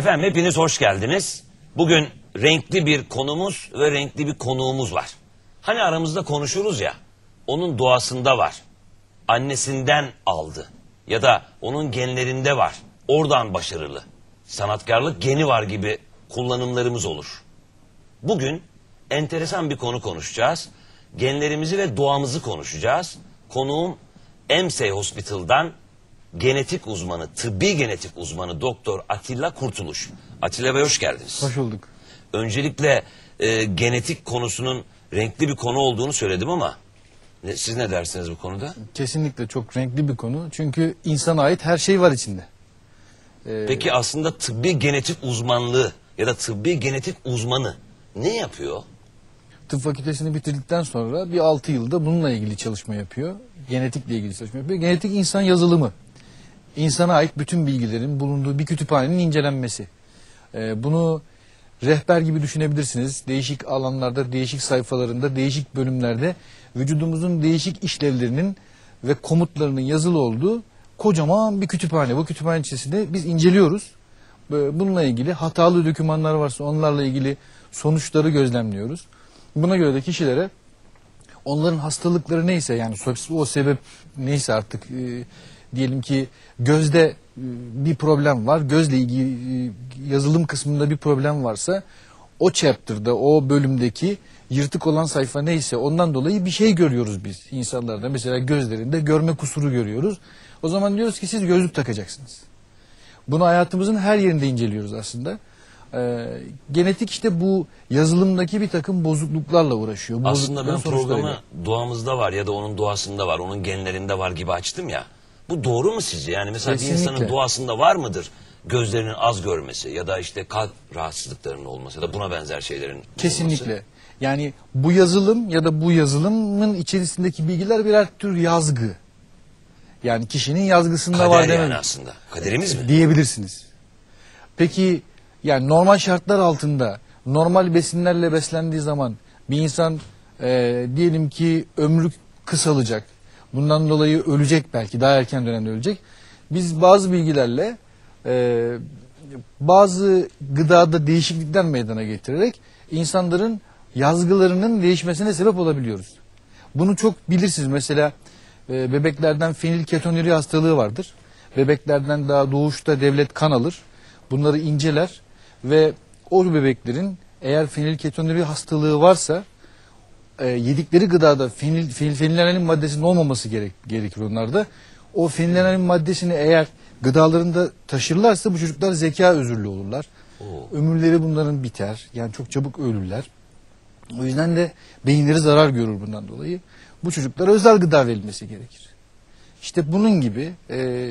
Efendim hepiniz hoş geldiniz. Bugün renkli bir konumuz ve renkli bir konuğumuz var. Hani aramızda konuşuruz ya, onun doğasında var. Annesinden aldı. Ya da onun genlerinde var. Oradan başarılı. Sanatkarlık geni var gibi kullanımlarımız olur. Bugün enteresan bir konu konuşacağız. Genlerimizi ve doğamızı konuşacağız. Konuğum Emsey Hospital'dan genetik uzmanı, tıbbi genetik uzmanı Doktor Atilla Kurtuluş. Atilla Bey hoş geldiniz. Hoş bulduk. Öncelikle e, genetik konusunun renkli bir konu olduğunu söyledim ama ne- siz ne dersiniz bu konuda? Kesinlikle çok renkli bir konu. Çünkü insana ait her şey var içinde. Ee, Peki aslında tıbbi genetik uzmanlığı ya da tıbbi genetik uzmanı ne yapıyor? Tıp fakültesini bitirdikten sonra bir 6 yılda bununla ilgili çalışma yapıyor. Genetikle ilgili çalışma yapıyor. Genetik insan yazılımı. İnsana ait bütün bilgilerin bulunduğu bir kütüphanenin incelenmesi. Ee, bunu rehber gibi düşünebilirsiniz. Değişik alanlarda, değişik sayfalarında, değişik bölümlerde vücudumuzun değişik işlevlerinin ve komutlarının yazılı olduğu kocaman bir kütüphane. Bu kütüphane içerisinde biz inceliyoruz. Ee, Bununla ilgili hatalı dokümanlar varsa onlarla ilgili sonuçları gözlemliyoruz. Buna göre de kişilere onların hastalıkları neyse yani o sebep neyse artık e, diyelim ki gözde e, bir problem var. Gözle ilgili e, yazılım kısmında bir problem varsa o chapter'da o bölümdeki yırtık olan sayfa neyse ondan dolayı bir şey görüyoruz biz insanlarda. Mesela gözlerinde görme kusuru görüyoruz. O zaman diyoruz ki siz gözlük takacaksınız. Bunu hayatımızın her yerinde inceliyoruz aslında. Ee, genetik işte bu yazılımdaki bir takım bozukluklarla uğraşıyor. Bu Aslında ben programı doğamızda var ya da onun doğasında var, onun genlerinde var gibi açtım ya. Bu doğru mu sizce? Yani mesela bir Kesinlikle. insanın doğasında var mıdır gözlerinin az görmesi ya da işte kalp rahatsızlıklarının olması ya da buna benzer şeylerin olması? Kesinlikle. Yani bu yazılım ya da bu yazılımın içerisindeki bilgiler birer tür yazgı. Yani kişinin yazgısında Kader var yani demek aslında. Kaderimiz mi? diyebilirsiniz. Peki yani normal şartlar altında normal besinlerle beslendiği zaman bir insan e, diyelim ki ömrü kısalacak. Bundan dolayı ölecek belki daha erken dönemde ölecek. Biz bazı bilgilerle e, bazı gıdada değişiklikler meydana getirerek insanların yazgılarının değişmesine sebep olabiliyoruz. Bunu çok bilirsiniz. Mesela e, bebeklerden fenilketonuri hastalığı vardır. Bebeklerden daha doğuşta devlet kan alır. Bunları inceler ve o bebeklerin eğer fenilketonuri hastalığı varsa e, yedikleri gıdada fenil, fenil, fenilalanin maddesinin olmaması gerek, gerekir onlarda. O fenilalanin maddesini eğer gıdalarında taşırlarsa bu çocuklar zeka özürlü olurlar. Oo. Ömürleri bunların biter. Yani çok çabuk ölürler. O yüzden de beyinleri zarar görür bundan dolayı. Bu çocuklara özel gıda verilmesi gerekir. İşte bunun gibi e,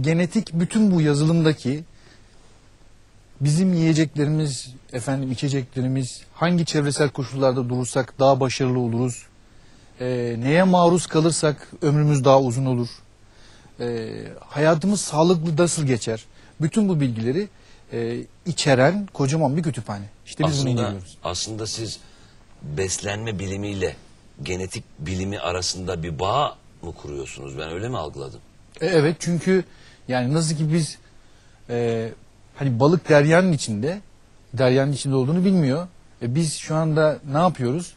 genetik bütün bu yazılımdaki bizim yiyeceklerimiz, efendim içeceklerimiz, hangi çevresel koşullarda durursak daha başarılı oluruz, e, neye maruz kalırsak ömrümüz daha uzun olur, e, hayatımız sağlıklı nasıl geçer, bütün bu bilgileri e, içeren kocaman bir kütüphane. İşte biz bunu Aslında, inceliyoruz. aslında siz beslenme bilimiyle genetik bilimi arasında bir bağ mı kuruyorsunuz? Ben öyle mi algıladım? E, evet çünkü yani nasıl ki biz e, hani balık deryanın içinde deryanın içinde olduğunu bilmiyor. E, biz şu anda ne yapıyoruz?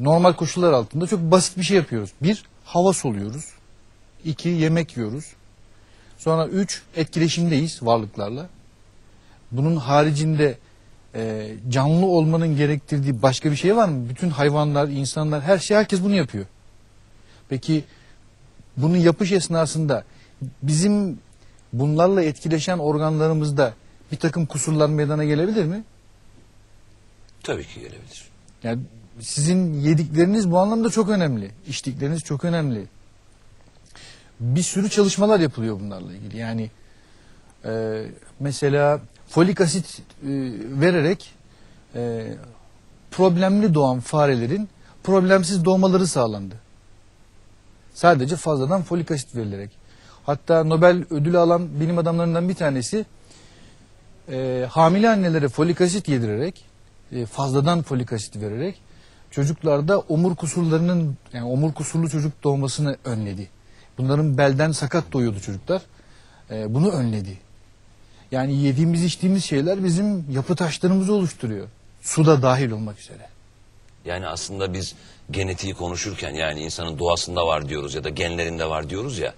Normal koşullar altında çok basit bir şey yapıyoruz. Bir, hava soluyoruz. İki, yemek yiyoruz. Sonra üç, etkileşimdeyiz varlıklarla. Bunun haricinde e, canlı olmanın gerektirdiği başka bir şey var mı? Bütün hayvanlar, insanlar, her şey, herkes bunu yapıyor. Peki bunun yapış esnasında bizim bunlarla etkileşen organlarımızda bir takım kusurlar meydana gelebilir mi? Tabii ki gelebilir. Yani sizin yedikleriniz bu anlamda çok önemli. İçtikleriniz çok önemli. Bir sürü çalışmalar yapılıyor bunlarla ilgili. Yani e, mesela folik asit e, vererek e, problemli doğan farelerin problemsiz doğmaları sağlandı. Sadece fazladan folik asit verilerek. Hatta Nobel ödülü alan bilim adamlarından bir tanesi e, hamile annelere folik asit yedirerek, e, fazladan folik asit vererek çocuklarda omur kusurlarının yani omur kusurlu çocuk doğmasını önledi. Bunların belden sakat doğuyordu çocuklar. E, bunu önledi. Yani yediğimiz içtiğimiz şeyler bizim yapı taşlarımızı oluşturuyor. Su da dahil olmak üzere. Yani aslında biz genetiği konuşurken yani insanın doğasında var diyoruz ya da genlerinde var diyoruz ya.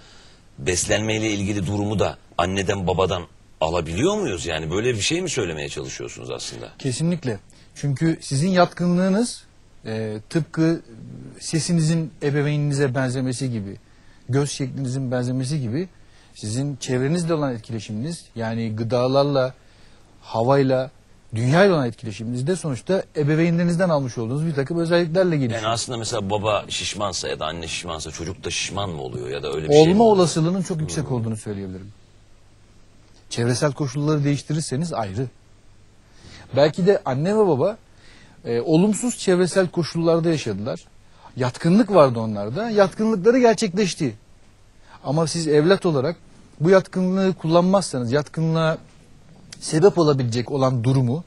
Beslenmeyle ilgili durumu da anneden babadan alabiliyor muyuz? Yani böyle bir şey mi söylemeye çalışıyorsunuz aslında? Kesinlikle. Çünkü sizin yatkınlığınız e, tıpkı sesinizin ebeveyninize benzemesi gibi, göz şeklinizin benzemesi gibi sizin çevrenizle olan etkileşiminiz yani gıdalarla, havayla, dünyayla olan etkileşiminiz de sonuçta ebeveynlerinizden almış olduğunuz bir takım özelliklerle gelişiyor. Yani aslında mesela baba şişmansa ya da anne şişmansa çocuk da şişman mı oluyor ya da öyle bir şey mi? Olma oluyor? olasılığının çok yüksek olduğunu söyleyebilirim. Çevresel koşulları değiştirirseniz ayrı. Belki de anne ve baba e, olumsuz çevresel koşullarda yaşadılar. Yatkınlık vardı onlarda. Yatkınlıkları gerçekleşti. Ama siz evlat olarak bu yatkınlığı kullanmazsanız, yatkınlığa sebep olabilecek olan durumu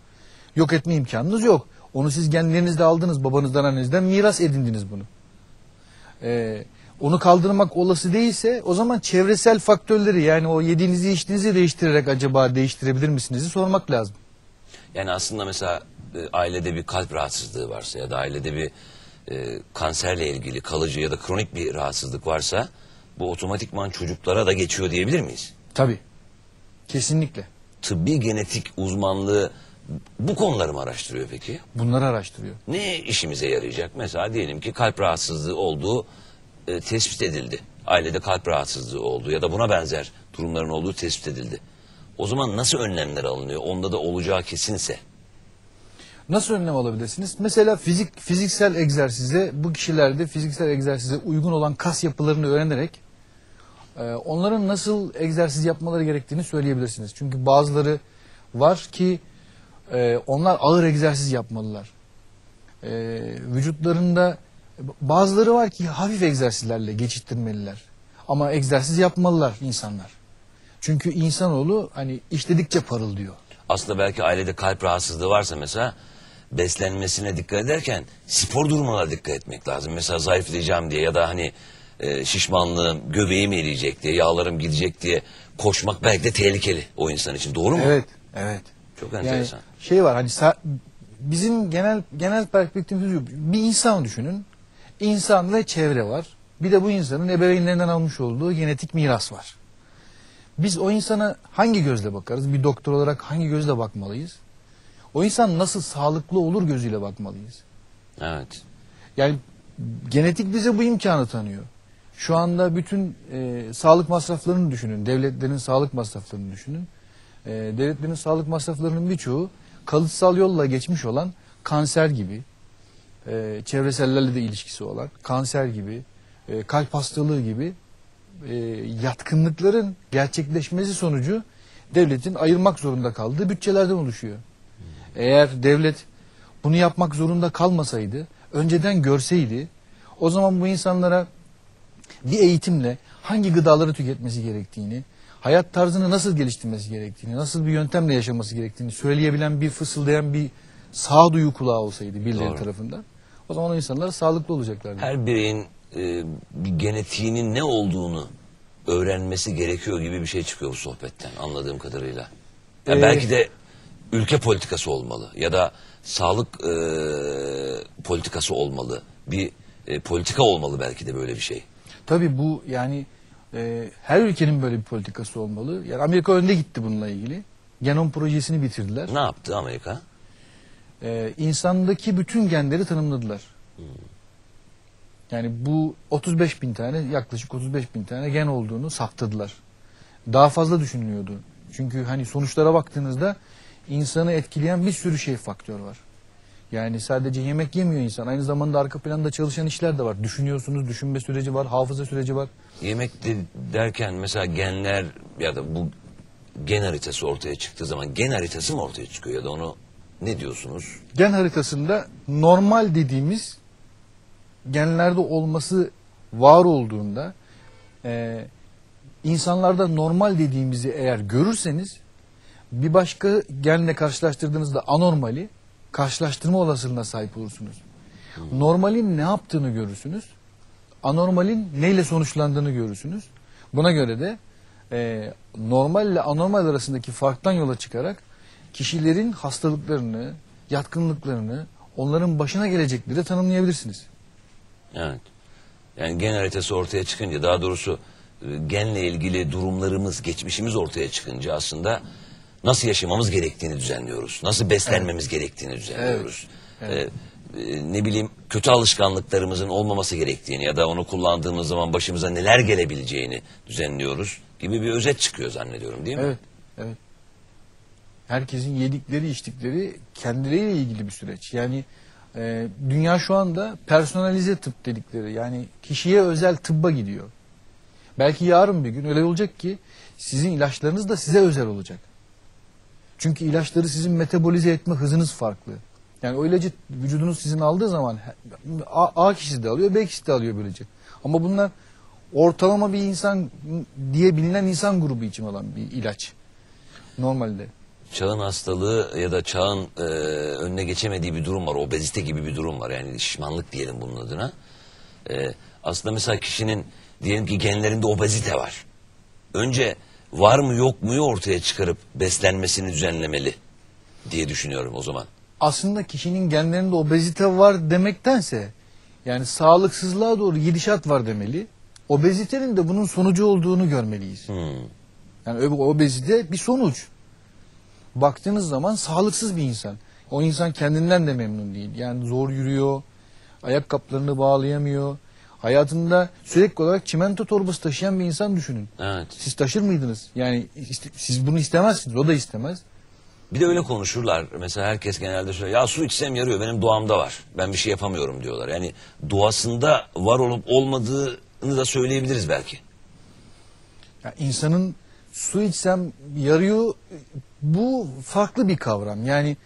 yok etme imkanınız yok. Onu siz genlerinizde aldınız, babanızdan, annenizden miras edindiniz bunu. Ee, onu kaldırmak olası değilse o zaman çevresel faktörleri yani o yediğinizi içtiğinizi değiştirerek acaba değiştirebilir misiniz sormak lazım. Yani aslında mesela e, ailede bir kalp rahatsızlığı varsa ya da ailede bir e, kanserle ilgili kalıcı ya da kronik bir rahatsızlık varsa bu otomatikman çocuklara da geçiyor diyebilir miyiz? Tabii. Kesinlikle. Tıbbi genetik uzmanlığı bu konuları mı araştırıyor peki? Bunları araştırıyor. Ne işimize yarayacak? Mesela diyelim ki kalp rahatsızlığı olduğu e, tespit edildi. Ailede kalp rahatsızlığı oldu ya da buna benzer durumların olduğu tespit edildi. O zaman nasıl önlemler alınıyor? Onda da olacağı kesinse. Nasıl önlem alabilirsiniz? Mesela fizik fiziksel egzersize bu kişilerde fiziksel egzersize uygun olan kas yapılarını öğrenerek e, onların nasıl egzersiz yapmaları gerektiğini söyleyebilirsiniz. Çünkü bazıları var ki e, onlar ağır egzersiz yapmalılar. E, vücutlarında bazıları var ki hafif egzersizlerle geçiştirmeliler. Ama egzersiz yapmalılar insanlar. Çünkü insanoğlu hani işledikçe parıldıyor. Aslında belki ailede kalp rahatsızlığı varsa mesela beslenmesine dikkat ederken spor durumuna dikkat etmek lazım. Mesela zayıflayacağım diye ya da hani e, şişmanlığım, göbeğim eriyecek diye, yağlarım gidecek diye koşmak belki de tehlikeli o insan için. Doğru mu? Evet, evet. Çok Yani enteresan. şey var hani sa- bizim genel genel perspektifimiz şu. Bir insan düşünün. İnsan ve çevre var. Bir de bu insanın ebeveynlerinden almış olduğu genetik miras var. Biz o insana hangi gözle bakarız? Bir doktor olarak hangi gözle bakmalıyız? O insan nasıl sağlıklı olur gözüyle bakmalıyız. Evet. Yani genetik bize bu imkanı tanıyor. Şu anda bütün e, sağlık masraflarını düşünün. Devletlerin sağlık masraflarını düşünün. E, devletlerin sağlık masraflarının birçoğu kalıtsal yolla geçmiş olan kanser gibi, e, çevresellerle de ilişkisi olan kanser gibi, e, kalp hastalığı gibi e, yatkınlıkların gerçekleşmesi sonucu devletin ayırmak zorunda kaldığı bütçelerden oluşuyor. Eğer devlet bunu yapmak zorunda kalmasaydı, önceden görseydi, o zaman bu insanlara bir eğitimle hangi gıdaları tüketmesi gerektiğini, hayat tarzını nasıl geliştirmesi gerektiğini, nasıl bir yöntemle yaşaması gerektiğini söyleyebilen bir fısıldayan bir sağduyu kulağı olsaydı birileri Doğru. tarafından, o zaman o insanlar sağlıklı olacaklardı. Her bireyin e, bir genetiğinin ne olduğunu öğrenmesi gerekiyor gibi bir şey çıkıyor bu sohbetten anladığım kadarıyla. Ya Ee, belki de ülke politikası olmalı ya da sağlık e, politikası olmalı. Bir e, politika olmalı belki de böyle bir şey. Tabii bu yani e, her ülkenin böyle bir politikası olmalı. Yani Amerika önde gitti bununla ilgili. Genom projesini bitirdiler. Ne yaptı Amerika? e, insandaki bütün genleri tanımladılar. Yani bu 35 bin tane yaklaşık 35 bin tane gen olduğunu saptadılar. Daha fazla düşünülüyordu. Çünkü hani sonuçlara baktığınızda insanı etkileyen bir sürü şey faktör var. Yani sadece yemek yemiyor insan. Aynı zamanda arka planda çalışan işler de var. Düşünüyorsunuz, düşünme süreci var, hafıza süreci var. Yemek de- derken mesela genler ya da bu gen haritası ortaya çıktığı zaman gen haritası mı ortaya çıkıyor ya da onu ne diyorsunuz? Gen haritasında normal dediğimiz genlerde olması var olduğunda e, insanlarda normal dediğimizi eğer görürseniz bir başka genle karşılaştırdığınızda anormali karşılaştırma olasılığına sahip olursunuz. Normalin ne yaptığını görürsünüz. Anormalin neyle sonuçlandığını görürsünüz. Buna göre de e, normal ile anormal arasındaki farktan yola çıkarak kişilerin hastalıklarını, yatkınlıklarını, onların başına gelecekleri tanımlayabilirsiniz. Evet. Yani gen haritası ortaya çıkınca daha doğrusu e, genle ilgili durumlarımız, geçmişimiz ortaya çıkınca aslında nasıl yaşamamız gerektiğini düzenliyoruz. Nasıl beslenmemiz gerektiğini düzenliyoruz. Evet. Ee, e, ne bileyim kötü alışkanlıklarımızın olmaması gerektiğini ya da onu kullandığımız zaman başımıza neler gelebileceğini düzenliyoruz gibi bir özet çıkıyor zannediyorum değil mi? Evet, evet. Herkesin yedikleri, içtikleri kendileriyle ilgili bir süreç. Yani e, dünya şu anda personalize tıp dedikleri yani kişiye özel tıbba gidiyor. Belki yarın bir gün öyle olacak ki sizin ilaçlarınız da size özel olacak. Çünkü ilaçları sizin metabolize etme hızınız farklı. Yani o ilacı vücudunuz sizin aldığı zaman A, A kişisi de alıyor, B kişisi de alıyor böylece. Ama bunlar ortalama bir insan diye bilinen insan grubu için olan bir ilaç. Normalde. Çağın hastalığı ya da çağın e, önüne geçemediği bir durum var. Obezite gibi bir durum var. Yani şişmanlık diyelim bunun adına. E, aslında mesela kişinin diyelim ki genlerinde obezite var. Önce var mı yok muyu ortaya çıkarıp beslenmesini düzenlemeli diye düşünüyorum o zaman. Aslında kişinin genlerinde obezite var demektense yani sağlıksızlığa doğru gidişat var demeli. Obezitenin de bunun sonucu olduğunu görmeliyiz. Hmm. Yani obezite bir sonuç. Baktığınız zaman sağlıksız bir insan. O insan kendinden de memnun değil. Yani zor yürüyor, ayakkabılarını bağlayamıyor. Hayatında sürekli olarak çimento torbası taşıyan bir insan düşünün. Evet. Siz taşır mıydınız? Yani siz bunu istemezsiniz, o da istemez. Bir de öyle konuşurlar. Mesela herkes genelde söylüyor. Ya su içsem yarıyor benim doğamda var. Ben bir şey yapamıyorum diyorlar. Yani doğasında var olup olmadığını da söyleyebiliriz belki. Ya insanın su içsem yarıyor bu farklı bir kavram. Yani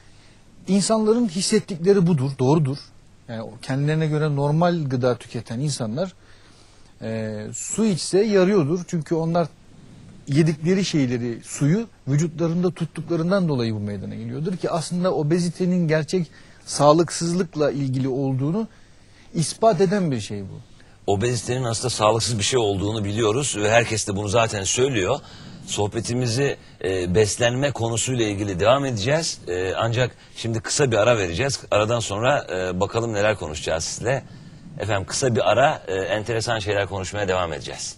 insanların hissettikleri budur, doğrudur. Yani kendilerine göre normal gıda tüketen insanlar e, su içse yarıyordur. Çünkü onlar yedikleri şeyleri, suyu vücutlarında tuttuklarından dolayı bu meydana geliyordur ki aslında obezitenin gerçek sağlıksızlıkla ilgili olduğunu ispat eden bir şey bu. obezitenin aslında sağlıksız bir şey olduğunu biliyoruz ve herkes de bunu zaten söylüyor. Sohbetimizi e, beslenme konusuyla ilgili devam edeceğiz. E, ancak şimdi kısa bir ara vereceğiz. Aradan sonra e, bakalım neler konuşacağız sizle. Efendim kısa bir ara e, enteresan şeyler konuşmaya devam edeceğiz.